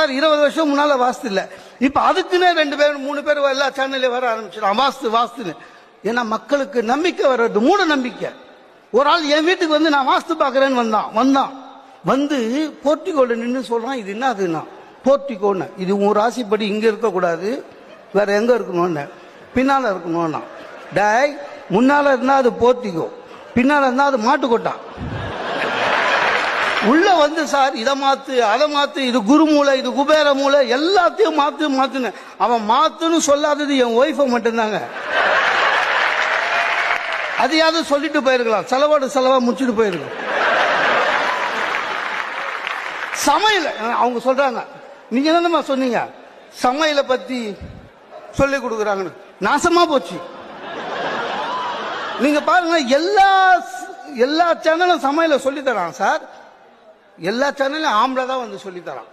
Sir இருபது வருஷம் முன்னால வாஸ்து இல்லை. இப்ப அதுக்குன்னே ரெண்டு பேரும் மூணு பேர் எல்லா சேனல்லையும் வர ஆரம்பிச்சிடும் வாஸ்து வாஸ்துன்னு. ஏன்னா மக்களுக்கு நம்பிக்கை வர்றது மூட நம்பிக்கை. ஒரு ஆள் என் வீட்டுக்கு வந்து நான் வாஸ்து பாக்குறேன்னு வந்தான். வந்தான். வந்து போர்ட்டிகோல நின்று சொல்றான் இது என்ன அதுன்னா? போர்ட்டிகோன்னு இது உன் ராசிப்படி இங்க இருக்கக்கூடாது. வேற எங்க இருக்கணும்னு. பின்னால இருக்கணும்னா. டாய் முன்னால இருந்தா அது போர்ட்டிகோ பின்னால இருந்தா அது மாட்டுக்கொட்டா. உள்ள வந்து சார் இதை மாத்து அதை மாத்து இது குரு மூளை இது குபேர மூளை எல்லாத்தையும் மாத்து மாத்துன்னு. அவன் மாத்துன்னு சொல்லாதது என் ஒய்ஃபை மட்டும்தாங்க. அதையாவது சொல்லிட்டு போயிருக்கலாம். செலவோடு செலவா முடிச்சுட்டு போயிருக்கலாம். சமையல் அவங்க சொல்றாங்க. நீங்க என்னமா சொன்னீங்க? சமையலை பத்தி சொல்லி கொடுக்குறாங்கன்னு. நாசமா போச்சு. நீங்க பாருங்க எல்லா எல்லா சேனலும் சமையலை சொல்லி தரான் சார். எல்லா சேனலும் ஆம்பளை தான் வந்து சொல்லித்தரான்